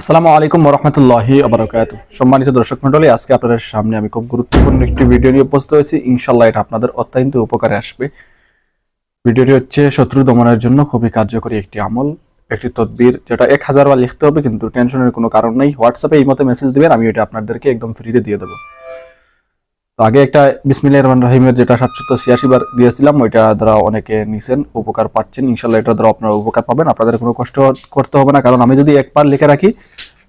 আসসালামু আলাইকুম রহমতুল্লাহি আবরকাত সম্মানিত দর্শক মন্ডলী আজকে আপনাদের সামনে আমি খুব গুরুত্বপূর্ণ একটি ভিডিও নিয়ে উপস্থিত হয়েছি। ইনশাল্লাহ এটা আপনাদের অত্যন্ত উপকারে আসবে। ভিডিওটি হচ্ছে শত্রু দমনের জন্য খুবই কার্যকরী একটি আমল, একটি তদবির, যেটা এক হাজার বার লিখতে হবে, কিন্তু টেনশনের কোনো কারণ নেই। হোয়াটসঅ্যাপে এই মতো মেসেজ দিবেন, আমি এটা আপনাদেরকে একদম ফ্রিতে দিয়ে দেবো। তো আগে একটা বিসমিল্লাহ রহমান রহিমের যেটা সাতশো ছিয়াশি বার দিয়েছিলাম, ওইটা দ্বারা অনেকে নিছেন, উপকার পাচ্ছেন। ইনশাল্লাহ এটা দ্বারা আপনারা উপকার পাবেন। আপনাদের কোনো কষ্ট করতে হবে না, কারণ আমি যদি একবার লিখে রাখি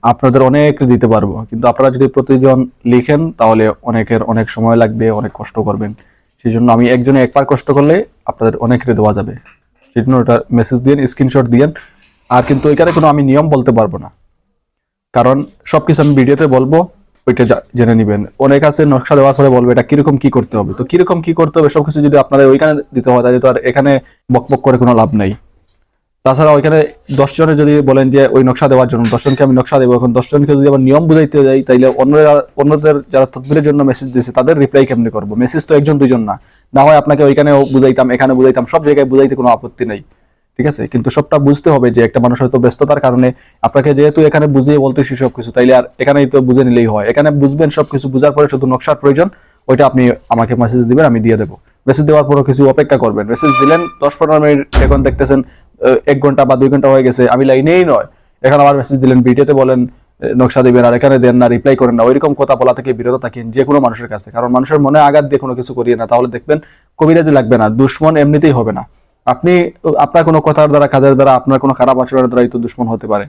আপনাদের অনেক দিতে পারব। কিন্তু আপনারা যদি প্রতিজন লিখেন, তাহলে অনেকের অনেক সময় লাগবে, অনেক কষ্ট করবেন। সেই জন্য আমি একজনে একবার কষ্ট করলে আপনাদের অনেকের দেওয়া যাবে। সেই জন্য ওটা মেসেজ দিন স্ক্রিনশট দিয়েন। আর কিন্তু ওইখানে কোনো আমি নিয়ম বলতে পারব না। কারণ সব কিছু আমি ভিডিওতে বলব, ওইটা জেনে নিবেন। অনেক আছে নকশা দেওয়ার পরে বলবে, এটা কীরকম কি করতে হবে? তো কীরকম কি করতে হবে? সবকিছু যদি আপনাদের ওইখানে দিতে হয়, তাহলে তো আর এখানে বকবক করে কোনো লাভ নেই। তাছাড়া ওইখানে দশ জনে যদি বলেন যে ওই নকশা দেওয়ার জন্য দশজনকে আমি নকশা দেবো, এখন দশজনকে যদি আবার নিয়ম বুঝাইতে যাই, তাইলে অন্যরা অন্যদের যারা তদবিরের জন্য মেসেজ দিয়েছে তাদের রিপ্লাই কেমনি করব? মেসেজ তো একজন দুজন না। না হয় আপনাকে ওইখানেও বুঝাইতাম, এখানে বুঝাইতাম, সব জায়গায় বুঝাইতে কোনো আপত্তি নেই। ঠিক আছে? কিন্তু সবটা বুঝতে হবে যে একটা মানুষ হয়তো ব্যস্ততার কারণে আপনাকে যেহেতু এখানে বুঝিয়ে বলতেছি সবকিছু, তাইলে আর এখানেই তো বুঝে নিলেই হয়। এখানে বুঝবেন সবকিছু, বুঝার পরে শুধু নকশার প্রয়োজন, ওইটা আপনি আমাকে মেসেজ দিবেন, আমি দিয়ে দেবো। মেসেজ দেওয়ার পরও কিছু অপেক্ষা করবেন। মেসেজ দিলেন, দশ পনেরো মিনিট এখন দেখতেছেন এক ঘণ্টা বা দুই ঘণ্টা হয়ে গেছে, আমি লাইনেই নয়। এখন আবার মেসেজ দিলেন, ভিডিওতে বলেন নকশা দিবেন, আর এখানে দেন না রিপ্লাই করেন না। ওইরকম কথা বলা থেকে বিরত থাকেন যে কোনো মানুষের কাছে। কারণ মানুষের মনে আঘাত দিয়ে কোনো কিছু করিয়ে না। তাহলে দেখবেন, কবিরাজি লাগবে না, দুশ্মন এমনিতেই হবে না। আপনি, আপনার কোনো কথার দ্বারা, কাজের দ্বারা, আপনার কোনো খারাপ আচরণের দ্বারাই তো দুশ্মন হতে পারে।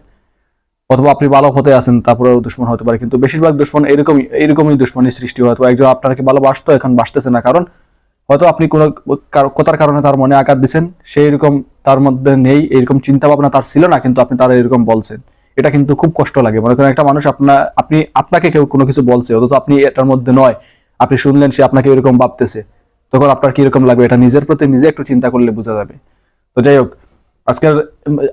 অথবা আপনি ভালো হতে আছেন, তারপরেও দুশ্মন হতে পারে। কিন্তু বেশিরভাগ দুশ্মন এরকমই এরকমই দুশ্মনের সৃষ্টি হয়। অথবা একজন আপনাকে ভালোবাসতো, এখন বাসতেছে না। কারণ হয়তো আপনি কোনো কথার কারণে তার মনে আঘাত দিচ্ছেন সেই রকম তার মধ্যে নেই এরকম চিন্তা ভাবনা তার ছিল না, কিন্তু আপনি তার এরকম বলছেন। এটা কিন্তু খুব কষ্ট লাগে। মনে করেন একটা মানুষ আপনার আপনি, আপনাকে কেউ কোনো কিছু বলছে, অথচ আপনি এটার মধ্যে নয়। আপনি শুনলেন, সে আপনাকে এরকম ভাবতেছে। তখন আপনার কীরকম লাগবে? এটা নিজের প্রতি নিজে একটু চিন্তা করলে বোঝা যাবে। তো যাই হোক, আজকের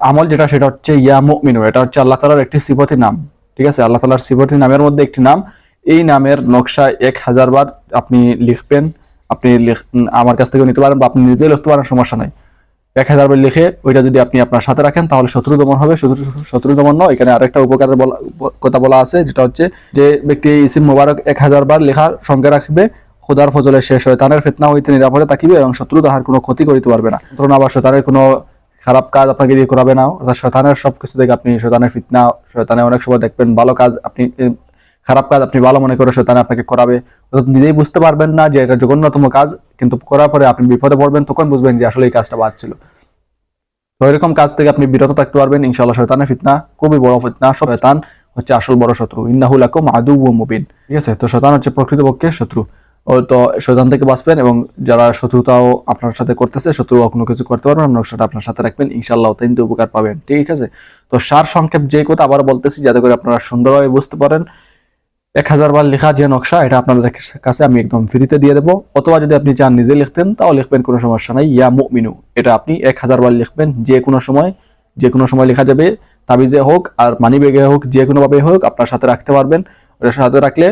আমল যেটা, সেটা হচ্ছে ইয়া মুমিনু এটা হচ্ছে আল্লাহ তালার একটি সিফতি নাম। ঠিক আছে? আল্লাহ তালার সিফতি নামের মধ্যে একটি নাম। এই নামের নকশা এক হাজার বার আপনি লিখবেন। আপনি আমার কাছ থেকে নিতে পারেন বা আপনি নিজে লিখতে পারেন, সমস্যা নাই। এক হাজার বার লিখে ওইটা যদি আপনি আপনার সাথে রাখেন, তাহলে শত্রু দমন হবে। শত্রু শত্রু দমন নয়, এখানে আরেকটা উপকারের বলা- কথা বলা আছে, যেটা হচ্ছে যে ব্যক্তি ইসিম মোবারক এক হাজার বার লেখার সঙ্গে রাখবে, খোদার ফজলে শেষ হয়। তানের ফেতনা হইতে নিরাপদে থাকিবে এবং শত্রু তাহার কোনো ক্ষতি করিতে পারবে না। ধরুন আবার শয়তানের কোনো খারাপ কাজ আপনাকে দিয়ে করাবে না, অর্থাৎ শতানের সব কিছু থেকে আপনি শতানের ফিতনা, শয়তানে অনেক সময় দেখবেন ভালো কাজ আপনি খারাপ কাজ আপনি ভালো মনে করে শয়তানে আপনাকে করাবে। অর্থাৎ নিজেই বুঝতে পারবেন না যে এটা জঘন্যতম কাজ, কিন্তু করার পরে আপনি বিপদে পড়বেন, তখন বুঝবেন যে আসলে এই কাজটা বাদ ছিল। তো এরকম কাজ থেকে আপনি বিরত থাকতে পারবেন, ইনশাআল্লাহ শয়তানের ফিতনা খুবই বড় ফিতনা। শয়তান হচ্ছে আসল বড় শত্রু। ইন্নাহুল আকুম আদু ও মুবিন। ঠিক আছে? তো শয়তান হচ্ছে প্রকৃতপক্ষে শত্রু। ও তো শয়তান থেকে বাঁচবেন এবং যারা শত্রুতাও আপনার সাথে করতেছে শত্রু কোনো কিছু করতে পারবেন না নকশাটা আপনার সাথে রাখবেন, ইনশাআল্লাহ অত্যন্ত উপকার পাবেন। ঠিক আছে? তো সার সংক্ষেপ যে কথা আবার বলতেছি, যাতে করে আপনারা সুন্দরভাবে বুঝতে পারেন এক হাজার বার লেখা যে নকশা, এটা আপনাদের কাছে আমি একদম ফ্রিতে দিয়ে দেবো। অথবা যদি আপনি চান নিজে লিখতেন, তাও লিখবেন, কোনো সমস্যা নাই। ইয়া মুমিনু, এটা আপনি এক হাজার বার লিখবেন, যে কোনো সময়, যে কোনো সময় লেখা যাবে, তাবিজে হোক আর মানি ব্যাগে হোক, যে কোনোভাবে হোক, আপনার সাথে রাখতে পারবেন। ওটার সাথে রাখলে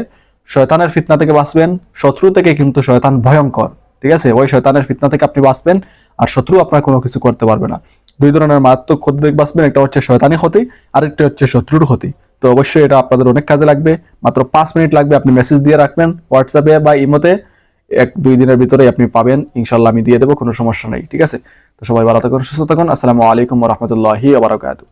শয়তানের ফিতনা থেকে বাঁচবেন, শত্রু থেকে কিন্তু শয়তান ভয়ঙ্কর, ঠিক আছে? ওই শয়তানের ফিতনা থেকে আপনি বাঁচবেন, আর শত্রু আপনার কোনো কিছু করতে পারবে না। দুই ধরনের মারাত্মক ক্ষতি থেকে বাঁচবেন, একটা হচ্ছে শয়তানি ক্ষতি, আরেকটা হচ্ছে শত্রুর ক্ষতি। তো অবশ্যই এটা আপনাদের অনেক কাজে লাগবে। মাত্র পাঁচ মিনিট লাগবে আপনি মেসেজ দিয়ে রাখবেন হোয়াটসঅ্যাপে বা ইমোতে। এক, দুই দিনের ভিতরে আপনি পাবেন ইনশাল্লাহ আমি দিয়ে দেবো, কোনো সমস্যা নেই, ঠিক আছে? তো সবাই ভালো থাকুন, সুস্থ থাকুন, আসসালামু আলাইকুম রহমতুল্লাহি আবরাকাতু